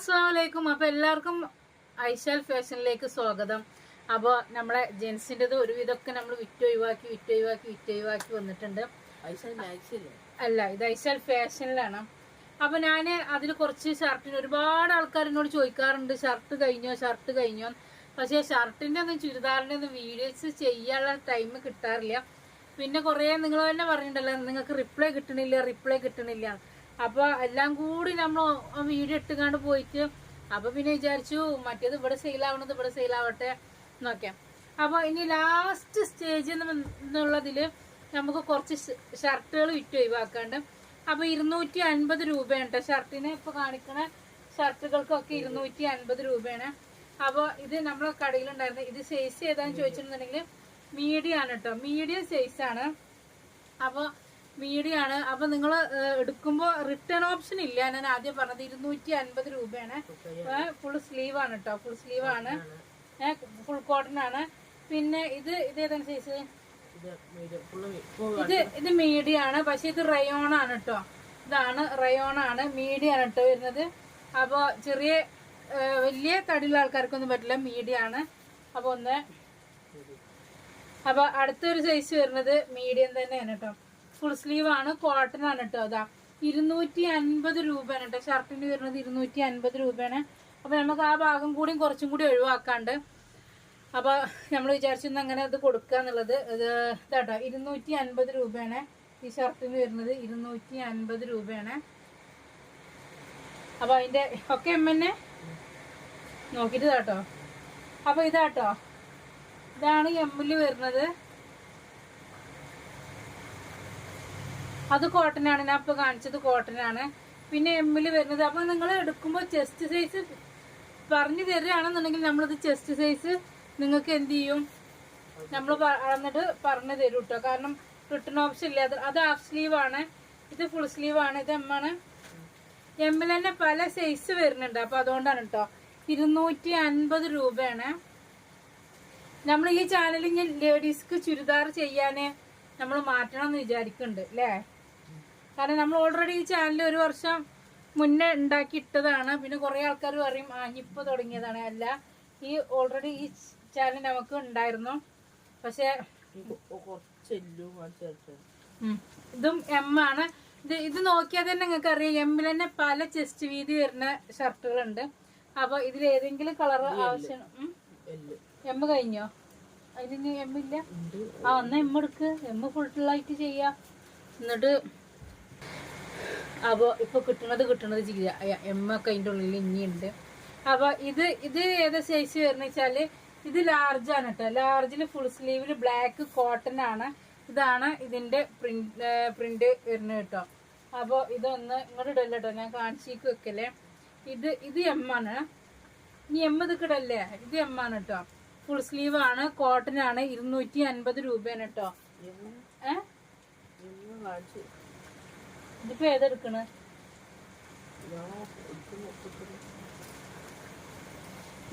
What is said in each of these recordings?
അസ്സാമലൈക്കും അപ്പൊ എല്ലാവർക്കും ഐശാൽ ഫാഷനിലേക്ക് സ്വാഗതം. അപ്പോൾ നമ്മളെ ജെൻസിന്റെത് ഒരുവിധമൊക്കെ നമ്മൾ വിറ്റ് ഒഴിവാക്കി വിറ്റ് ഒഴിവാക്കി വിറ്റ് ഒഴിവാക്കി വന്നിട്ടുണ്ട്. അല്ല? ഇത് ഐശാൽ ഫാഷനിലാണ്. അപ്പൊ ഞാൻ അതിൽ കുറച്ച് ഷർട്ടിന് ഒരുപാട് ആൾക്കാർ എന്നോട് ചോദിക്കാറുണ്ട്. ഷർട്ട് കഴിഞ്ഞോ ഷർട്ട് കഴിഞ്ഞോ? പക്ഷേ ഷർട്ടിന്റെ ഒന്നും ചുരിദാറിന്റെ ഒന്നും വീഡിയോസ് ചെയ്യാനുള്ള ടൈം കിട്ടാറില്ല. പിന്നെ കുറേ നിങ്ങൾ തന്നെ പറഞ്ഞിട്ടുണ്ടല്ലോ നിങ്ങൾക്ക് റിപ്ലൈ കിട്ടണില്ല റിപ്ലൈ കിട്ടണില്ല. അപ്പൊ എല്ലാം കൂടി നമ്മൾ വീഡിയോ ഇട്ടുകാണ്ട് പോയിട്ട് അപ്പൊ പിന്നെ വിചാരിച്ചു മറ്റേത് ഇവിടെ സെയിലാവണത് ഇവിടെ സെയിലാവട്ടെ നോക്കാം അപ്പൊ ഇനി ലാസ്റ്റ് സ്റ്റേജ് എന്നുള്ളതിൽ നമുക്ക് കുറച്ച് ഷർട്ടുകൾ വിറ്റ് ഒഴിവാക്കാണ്ട്. അപ്പൊ ഇരുന്നൂറ്റി അൻപത് രൂപയാണ് കേട്ടോ ഷർട്ടിന് കാണിക്കണ ഷർട്ടുകൾക്കൊക്കെ ഇരുന്നൂറ്റി അൻപത് രൂപയാണ്. അപ്പൊ ഇത് നമ്മളെ കടയിലുണ്ടായിരുന്നത് ഇത് സൈസ് ഏതാന്ന് ചോദിച്ചിട്ടുണ്ടെങ്കിൽ മീഡിയം ആണ് കേട്ടോ മീഡിയം ആണ്. മീഡിയം ആണ് അപ്പൊ നിങ്ങൾ എടുക്കുമ്പോ റിട്ടേൺ ഓപ്ഷൻ ഇല്ല. ഞാൻ ആദ്യം പറഞ്ഞത് ഇരുന്നൂറ്റി അൻപത് രൂപയാണ് ഫുൾ സ്ലീവ് ആണ് കേട്ടോ ഫുൾ സ്ലീവ് ആണ്. ഫുൾ കോട്ടൺ ആണ്. പിന്നെ ഇത് ഇത് ഏതാണ് സൈസ് ഇത് ഇത് മീഡിയം ആണ്. പക്ഷെ ഇത് റയോൺ ആണ് കേട്ടോ ഇതാണ് റയോൺ ആണ്. മീഡിയ ആണ് കേട്ടോ വരുന്നത്. അപ്പൊ ചെറിയ വലിയ തടിയുള്ള ആൾക്കാർക്കൊന്നും പറ്റില്ല. മീഡിയ ആണ്. അപ്പൊ ഒന്ന്. അപ്പൊ അടുത്തൊരു സൈസ് വരുന്നത് മീഡിയം തന്നെയാണ് കേട്ടോ ഫുൾ സ്ലീവ് ആണ്. കോട്ടൺ ആണ് കേട്ടോ അതാ. ഇരുന്നൂറ്റി അൻപത് രൂപയാണ് കേട്ടോ ഷർട്ടിന് വരുന്നത് ഇരുന്നൂറ്റി അൻപത് രൂപയാണ്. അപ്പൊ നമുക്ക് ആ ഭാഗം കൂടിയും കുറച്ചും കൂടി ഒഴിവാക്കാണ്ട്. അപ്പൊ നമ്മൾ വിചാരിച്ചിരുന്ന അങ്ങനെ അത് കൊടുക്കുക എന്നുള്ളത്. ഇത് ഇതാട്ടോ. ഇരുന്നൂറ്റി അൻപത് രൂപയാണ് ഈ ഷർട്ടിന് വരുന്നത്. ഇരുന്നൂറ്റി അൻപത് രൂപയാണ്. അപ്പൊ അതിന്റെ ഒക്കെ എം എന്നെ നോക്കിട്ട് ഇതാട്ടോ. അപ്പൊ ഇതാട്ടോ. ഇതാണ് എമ്മിൽ വരുന്നത്. അത് കോട്ടൺ ആണ് ഞാൻ ഇപ്പൊ കാണിച്ചത് കോട്ടൺ ആണ് പിന്നെ എമ്മിൽ വരുന്നത്. അപ്പൊ നിങ്ങൾ എടുക്കുമ്പോൾ ചെസ്റ്റ് സൈസ് പറഞ്ഞു തരികയാണെന്നുണ്ടെങ്കിൽ നമ്മളിത് ചെസ്റ്റ് സൈസ് നിങ്ങൾക്ക് എന്ത് ചെയ്യും? നമ്മൾ എന്നിട്ട് പറഞ്ഞു തരും കേട്ടോ കാരണം റിട്ടേൺ ഓപ്ഷൻ ഇല്ല? അത് അത് ഹാഫ് സ്ലീവ് ആണ്. ഇത് ഫുൾ സ്ലീവ് ആണ്. ഇത് എമ്മാണ് എമ്മിൽ തന്നെ പല സൈസ് വരുന്നുണ്ട്. അപ്പൊ അതുകൊണ്ടാണ് കേട്ടോ ഇരുന്നൂറ്റി അൻപത് രൂപയാണ്. നമ്മൾ ഈ ചാനലിൽ ലേഡീസ്ക്ക് ചുരിദാർ ചെയ്യാന് നമ്മൾ മാറ്റണം എന്ന് വിചാരിക്കുന്നുണ്ട് അല്ലേ കാരണം നമ്മൾ ഓൾറെഡി ഈ ചാനൽ ഒരു വർഷം മുന്നേ ഉണ്ടാക്കി ഇട്ടതാണ് പിന്നെ കുറേ ആൾക്കാർ പറയും ആ ഇപ്പൊ തുടങ്ങിയതാണ്. അല്ല ഈ ഓൾറെഡി ഈ ചാനൽ നമുക്ക് ഉണ്ടായിരുന്നു. പക്ഷെ. ഇതും എം ആണ്. ഇത് ഇത് നോക്കിയാൽ തന്നെ നിങ്ങൾക്ക് അറിയാം. എമ്മിൽ തന്നെ പല ചെസ്റ്റ് വീതി വരുന്ന ഷർട്ടുകളുണ്ട്. അപ്പൊ ഇതിൽ ഏതെങ്കിലും കളർ ആവശ്യം എം കഴിഞ്ഞോ? അതിന് എമ്മില്ല ആ എന്നാ എം എടുക്ക്. എം ഫുൾ ആയിട്ട് ചെയ്യാം. എന്നിട്ട് അപ്പൊ ഇപ്പോൾ കിട്ടുന്നത് കിട്ടുന്നത് ചീര എമ്മ ഒക്കെ അതിന്റെ ഉള്ളിൽ ഇനിയുണ്ട്. അപ്പോൾ ഇത് ഇത് ഏതാ സൈസ് വരുന്ന വെച്ചാൽ ഇത് ലാർജ് ആണ് കേട്ടോ ലാർജിൽ ഫുൾ സ്ലീവിൽ ബ്ലാക്ക് കോട്ടൺ ആണ്. ഇതാണ് ഇതിന്റെ പ്രിന്റ് പ്രിന്റ് വരുന്നത് കേട്ടോ അപ്പോൾ ഇതൊന്ന് ഇങ്ങോട്ട് ഇടല്ല കേട്ടോ ഞാൻ കാണിച്ചേക്ക് വെക്കല്ലേ. ഇത് ഇത് എം ആണ്. ഇനി എം ഇത് കിടല്ലേ? ഇത് എം ആണ് കേട്ടോ ഫുൾ സ്ലീവ് ആണ്. കോട്ടൺ ആണ്. ഇരുന്നൂറ്റി അൻപത് രൂപയാണ് കേട്ടോ ഏ? ഇതിപ്പോ ഏതെടുക്കണ്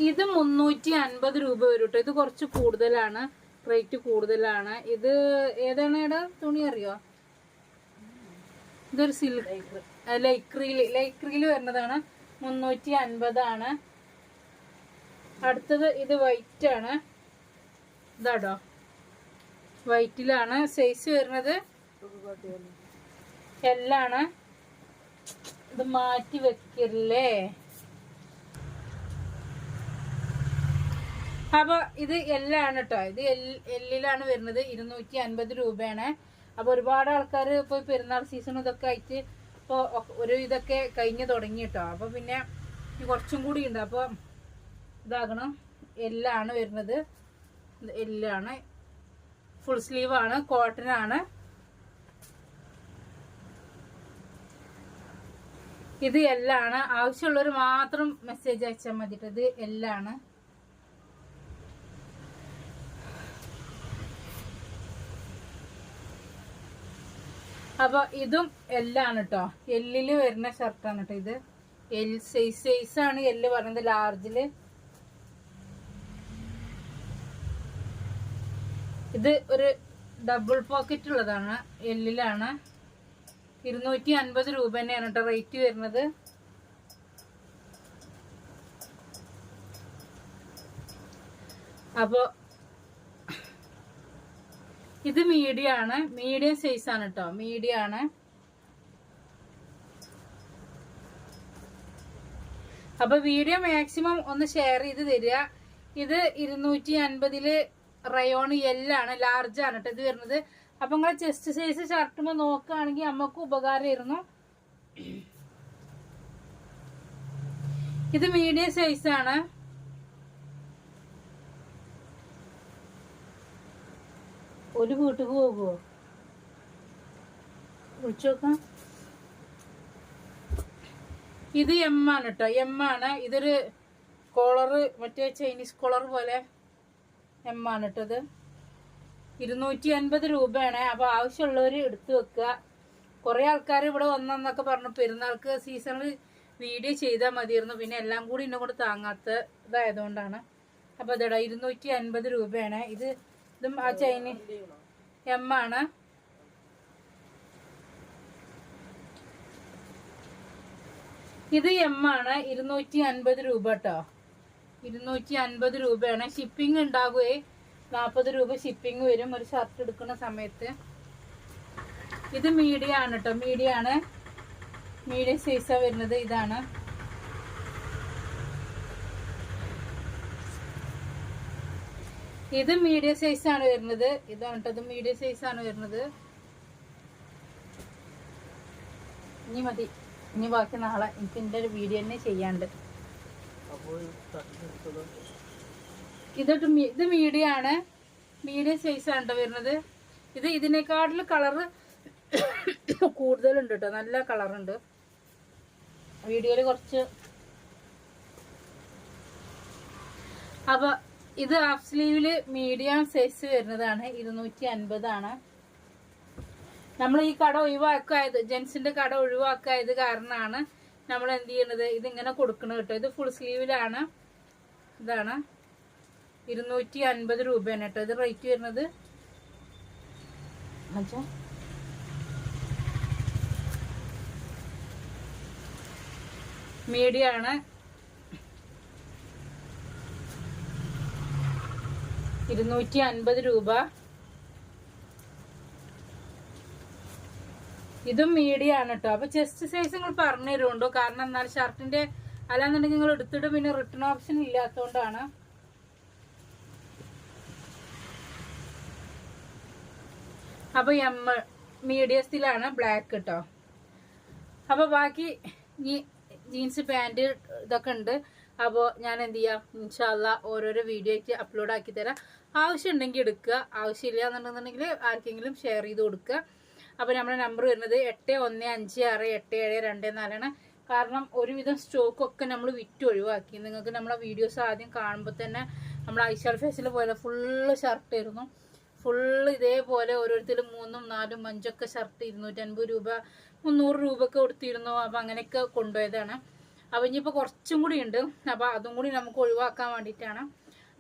ഇത് മുന്നൂറ്റി അൻപത് രൂപ വരും കേട്ടോ ഇത് കുറച്ച് കൂടുതലാണ്. റേറ്റ് കൂടുതലാണ്. ഇത് ഏതാണ് ഏടാ? തുണി അറിയോ? ഇതൊരു സിൽക്ക് ലൈക്രിയിൽ. ലൈക്രീൽ വരുന്നതാണ്. മുന്നൂറ്റി അൻപതാണ്. അടുത്തത് ഇത് വൈറ്റ് ആണ്. ഇതാടോ? വൈറ്റിലാണ് സൈസ് വരുന്നത്? എല്ലാണ്. ഇത് മാറ്റി വെക്കില്ലേ? അപ്പൊ ഇത് എല്ലാണ് കേട്ടോ ഇത് എല്ലിലാണ് വരുന്നത്. ഇരുന്നൂറ്റി അൻപത് രൂപയാണ്. അപ്പൊ ഒരുപാട് ആൾക്കാർ ഇപ്പൊ പെരുന്നാൾ സീസൺ ഇതൊക്കെ ആയിട്ട് ഇപ്പൊ ഒരു ഇതൊക്കെ കഴിഞ്ഞു തുടങ്ങി കേട്ടോ അപ്പൊ പിന്നെ കുറച്ചും കൂടി ഉണ്ട്. അപ്പൊ ഇതാകണം. എല്ലാണ് വരുന്നത്. എല്ലാണ്. ഫുൾ സ്ലീവ് ആണ് കോട്ടൺ ആണ് ഇത് എല്ലാണ്. ആവശ്യമുള്ളവർ മാത്രം മെസ്സേജ് അയച്ചാൽ മതിട്ട് ഇത് എല്ലാണ്. അപ്പൊ ഇതും എല്ലാണ് കേട്ടോ എല്ലിൽ വരുന്ന ഷർട്ടാണ് കേട്ടോ ഇത്. എൽ സൈസ് സൈസ് ആണ് എല്ല് പറയുന്നത് ലാർജിൽ ഇത് ഒരു ഡബിൾ പോക്കറ്റ് ഉള്ളതാണ്. എല്ലിലാണ് ഇരുന്നൂറ്റി അൻപത് രൂപ തന്നെയാണ് കേട്ടോ റേറ്റ് വരുന്നത്. അപ്പോൾ ഇത് മീഡിയം ആണ് മീഡിയം സൈസ് ആണ് കേട്ടോ മീഡിയം ആണ് അപ്പൊ വീഡിയോ മാക്സിമം ഒന്ന് ഷെയർ ചെയ്ത് തരിക. ഇത് ഇരുന്നൂറ്റി അൻപതിൽ റയോൺ എല്ലാണ് ലാർജ് ആണ് കേട്ടോ ഇത് വരുന്നത്. അപ്പൊ നിങ്ങൾ ചെസ്റ്റ് സൈസ് ഷർട്ടുമ്പോ നോക്കുകയാണെങ്കിൽ നമുക്ക് ഉപകാരമായിരുന്നു. ഇത് മീഡിയം സൈസ് ആണ്. ഒരു വീട്ടിൽ പോകുമോ വിളിച്ചു ഇത് എം ആണ് കേട്ടോ എം ആണ്. ഇതൊരു കോളറ് മറ്റേ ചൈനീസ് കോളർ പോലെ എം ആണ് കേട്ടോ ഇത്. ഇരുന്നൂറ്റി അൻപത് രൂപയാണ്. അപ്പൊ ആവശ്യമുള്ളവർ എടുത്തു വെക്കുക. കുറെ ആൾക്കാർ ഇവിടെ വന്നെന്നൊക്കെ പറഞ്ഞു. പെരുന്നാൾക്ക് സീസണിൽ വീഡിയോ ചെയ്താൽ മതിയായിരുന്നു. പിന്നെ എല്ലാം കൂടി എന്നെ കൊണ്ട് താങ്ങാത്ത ഇതായതുകൊണ്ടാണ് അപ്പൊ അതെടാ ഇരുന്നൂറ്റി അൻപത് രൂപയാണ്. ഇത് ഇതും ആ ചൈന എം ആണ്. ഇത് എം ആണ്. ഇരുന്നൂറ്റി അൻപത് രൂപ കേട്ടോ ഇരുന്നൂറ്റി അൻപത് രൂപയാണ്. ഷിപ്പിംഗ് ഉണ്ടാകുകയെ നാൽപ്പത് രൂപ ഷിപ്പിംഗ് വരും. ഒരു ഷർട്ട് എടുക്കുന്ന സമയത്ത്. ഇത് മീഡിയ ആണ് കേട്ടോ മീഡിയ ആണ്. മീഡിയം സൈസാണ് വരുന്നത്. ഇതാണ്. ഇത് മീഡിയം സൈസ് ആണ് വരുന്നത്. ഇതാണ് കേട്ടോ ഇത് മീഡിയം സൈസ് ആണ് വരുന്നത്. ഇനി മതി. ഇനി ബാക്കി നാളെ. എനിക്ക് എന്റെ ഒരു വീഡിയോ തന്നെ ചെയ്യാണ്ട് മീ- ഇത് മീഡിയം ആണ് മീഡിയം സൈസ് ആണ് ട്ടോ വരുന്നത്. ഇത് ഇതിനേക്കാട്ടിൽ കളറ് കൂടുതലുണ്ട് കേട്ടോ നല്ല കളറുണ്ട്. വീഡിയോയിൽ കുറച്ച്. അപ്പൊ ഇത് ഹാഫ് സ്ലീവിൽ മീഡിയം സൈസ് വരുന്നതാണ്. ഇരുന്നൂറ്റി അൻപതാണ് നമ്മൾ ഈ കട ഒഴിവാക്കായത് ജെൻസിന്റെ കട ഒഴിവാക്കായത് കാരണമാണ് നമ്മൾ എന്ത് ചെയ്യണത്? ഇതിങ്ങനെ കൊടുക്കണത് കേട്ടോ ഇത് ഫുൾ സ്ലീവിലാണ് ഇതാണ്. ഇരുന്നൂറ്റി അൻപത് രൂപയാണ് കേട്ടോ. ഇത് റേറ്റ് വരുന്നത്. മീഡിയാണ്. ഇരുന്നൂറ്റി അൻപത് രൂപ. ഇതും മീഡിയാണ് കേട്ടോ. അപ്പൊ ചെസ്റ്റ് സൈസ് നിങ്ങൾ പറഞ്ഞു തരുമുണ്ടോ കാരണം എന്നാൽ ഷർട്ടിന്റെ അല്ലാന്നുണ്ടെങ്കിൽ നിങ്ങൾ എടുത്തിട്ട് പിന്നെ റിട്ടേൺ ഓപ്ഷൻ ഇല്ലാത്തതുകൊണ്ടാണ്. അപ്പൊ എം മീഡിയത്തിലാണ് ബ്ലാക്ക് കേട്ടോ അപ്പൊ ബാക്കി ഈ ജീൻസ് പാന്റ് ഇതൊക്കെ ഉണ്ട്. അപ്പോൾ ഞാൻ എന്ത് ചെയ്യാം? ഇൻഷാല്ല ഓരോരോ വീഡിയോ ആയിട്ട് അപ്ലോഡ് ആക്കി തരാം. ആവശ്യം ഉണ്ടെങ്കിൽ എടുക്കുക. ആവശ്യമില്ല എന്നുണ്ടെന്നുണ്ടെങ്കിൽ ആർക്കെങ്കിലും ഷെയർ ചെയ്ത് കൊടുക്കുക. അപ്പോൾ നമ്മുടെ നമ്പർ വരുന്നത് എട്ട് ഒന്ന് അഞ്ച് ആറ് എട്ട് ഏഴ് രണ്ട് നാലാണ്. കാരണം ഒരുവിധം സ്റ്റോക്കൊക്കെ നമ്മൾ വിറ്റ് ഒഴിവാക്കി. നിങ്ങൾക്ക് നമ്മളെ വീഡിയോസ് ആദ്യം കാണുമ്പോൾ തന്നെ നമ്മൾ ഐശാൾ ഫേസിൽ പോലെ ഫുള്ള് ഷർട്ട് ആയിരുന്നു. ഫുള്ള് ഇതേപോലെ ഓരോരുത്തരും മൂന്നും നാലും അഞ്ചൊക്കെ ഷർട്ട് ഇരുന്നൂറ്റൻപത് രൂപ മുന്നൂറ് രൂപ ഒക്കെ കൊടുത്തിരുന്നു അപ്പം അങ്ങനെയൊക്കെ കൊണ്ടുപോയതാണ്. അപ്പം ഇനിയിപ്പോൾ കുറച്ചും കൂടി ഉണ്ട്. അപ്പോൾ അതും കൂടി നമുക്ക് ഒഴിവാക്കാൻ വേണ്ടിയിട്ടാണ്.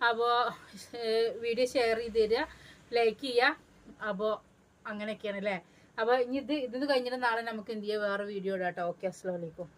അപ്പോൾ വീഡിയോ ഷെയർ ചെയ്ത് തരിക ലൈക്ക് ചെയ്യുക. അപ്പോൾ അങ്ങനെയൊക്കെയാണ് അല്ലേ അപ്പോൾ ഇനി ഇത് ഇത് കഴിഞ്ഞിട്ട് നാളെ നമുക്ക് എന്ത് ചെയ്യാം? വേറെ വീഡിയോ ഇടാം കേട്ടോ ഓക്കെ അസ്സാം വലൈക്കും